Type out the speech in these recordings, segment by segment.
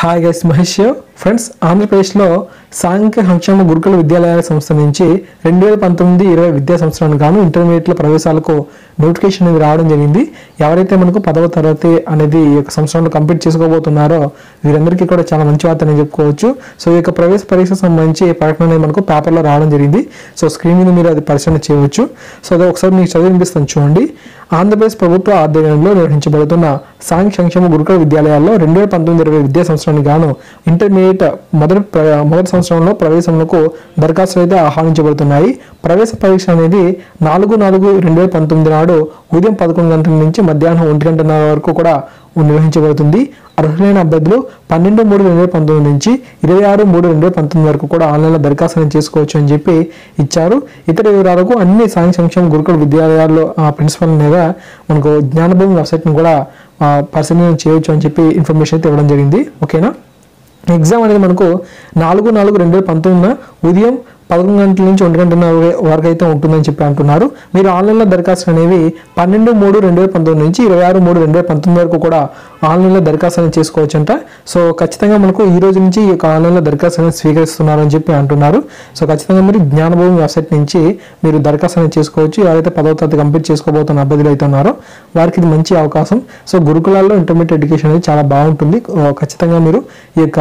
Hi guys, Mahesh here. Friends ఆంధ్రప్రదేశ్లో సాంఘిక సంక్షేమ గురుకుల విద్యాలయాల సంస్థ నుంచి రెండు వేల పంతొమ్మిది ఇరవై విద్యా సంవత్సరానికి గాను ఇంటర్మీడియట్ల ప్రవేశాలకు నోటిఫికేషన్ అనేది రావడం జరిగింది. ఎవరైతే మనకు పదవ తరగతి అనేది ఈ యొక్క సంవత్సరంలో కంప్లీట్ చేసుకోబోతున్నారో వీరందరికీ కూడా చాలా మంచి వార్త అని చెప్పుకోవచ్చు. సో ఈ యొక్క ప్రవేశ పరీక్ష సంబంధించి ప్రకటన అనేది మనకు పేపర్లో రావడం జరిగింది. సో స్క్రీన్ మీద మీరు అది పరిశీలన చేయవచ్చు. సో అది ఒకసారి మీకు చదివి వినిపిస్తాను. చూడండి. ఆంధ్రప్రదేశ్ ప్రభుత్వ ఆధ్వర్యంలో నిర్వహించబడుతున్న సాంఘిక సంక్షేమ గురుకుల విద్యాలయాల్లో రెండు వేల పంతొమ్మిది ఇరవై విద్యా సంవత్సరానికి గాను ఇంటర్మీడియట్ మొదటి మొదటి సంవత్సరంలో ప్రవేశంలో దరఖాస్తులు అయితే ఆహ్వానించబడుతున్నాయి. ప్రవేశ పరీక్ష అనేది నాలుగు నాలుగు రెండు వేల పంతొమ్మిది నాడు ఉదయం పదకొండు గంటల నుంచి మధ్యాహ్నం ఒంటి గంటన్నర వరకు కూడా నిర్వహించబడుతుంది. అర్హులైన అభ్యర్థులు పన్నెండు మూడు రెండు వేల పంతొమ్మిది నుంచి ఇరవై ఆరు మూడు రెండు వేల పంతొమ్మిది వరకు కూడా ఆన్లైన్లో దరఖాస్తు చేసుకోవచ్చు అని చెప్పి ఇచ్చారు. ఇతర వివరాలకు అన్ని సాంఘిక సంక్షేమ గురుకుల విద్యాలయాల్లో ప్రిన్సిపల్ మీద మనకు జ్ఞానభూమి వెబ్సైట్ను కూడా పరిశీలన చేయొచ్చు అని చెప్పి ఇన్ఫర్మేషన్ అయితే ఇవ్వడం జరిగింది. ఓకేనా? ఎగ్జామ్ అనేది మనకు నాలుగు నాలుగు రెండు వేల పంతొమ్మిదిన ఉదయం పదకొండు గంటల నుంచి ఒంటి గంటన్నర వరకు అయితే ఉంటుందని చెప్పి అంటున్నారు. మీరు ఆన్లైన్లో దరఖాస్తులు అనేవి పన్నెండు మూడు రెండు వేల పంతొమ్మిది నుంచి ఇరవై ఆరు మూడు రెండు వేల పంతొమ్మిది వరకు కూడా ఆన్లైన్లో దరఖాస్తు అనేది చేసుకోవచ్చంట. సో ఖచ్చితంగా మనకు ఈ రోజు నుంచి ఈ యొక్క ఆన్లైన్లో దరఖాస్తు అనేది స్వీకరిస్తున్నారని చెప్పి అంటున్నారు. సో ఖచ్చితంగా మీరు జ్ఞానభూమి వెబ్సైట్ నుంచి మీరు దరఖాస్తు అనేది చేసుకోవచ్చు. ఎవరైతే పదవ తరగతి కంప్లీట్ చేసుకోబోతున్న అభ్యర్థులు అయితే ఉన్నారో వారికి ఇది మంచి అవకాశం. సో గురుకులాల్లో ఇంటర్మీడియట్ ఎడ్యుకేషన్ అనేది చాలా బాగుంటుంది. ఖచ్చితంగా మీరు ఈ యొక్క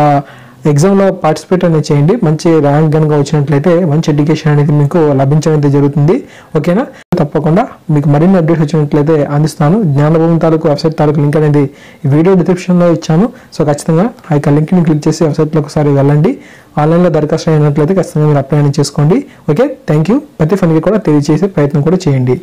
ఎగ్జామ్లో పార్టిసిపేట్ అనేది చేయండి. మంచి ర్యాంక్ కనుక వచ్చినట్లయితే మంచి ఎడ్యుకేషన్ అనేది మీకు లభించడం జరుగుతుంది. ఓకేనా తప్పకుండా మీకు మరిన్ని అప్డేట్స్ వచ్చినట్లయితే అందిస్తాను. జ్ఞానభూమి తాలూకు వెబ్సైట్ తాలూకు లింక్ అనేది వీడియో డిస్క్రిప్షన్లో ఇచ్చాను. సో ఖచ్చితంగా ఆ యొక్క లింక్ని క్లిక్ చేసి వెబ్సైట్లో ఒకసారి వెళ్ళండి. ఆన్లైన్లో దరఖాస్తు అయినట్లయితే ఖచ్చితంగా మీరు అప్లై అని చేసుకోండి. ఓకే థ్యాంక్ యూ ప్రతి ఫండ్కి కూడా తెలియజేసే ప్రయత్నం కూడా చేయండి.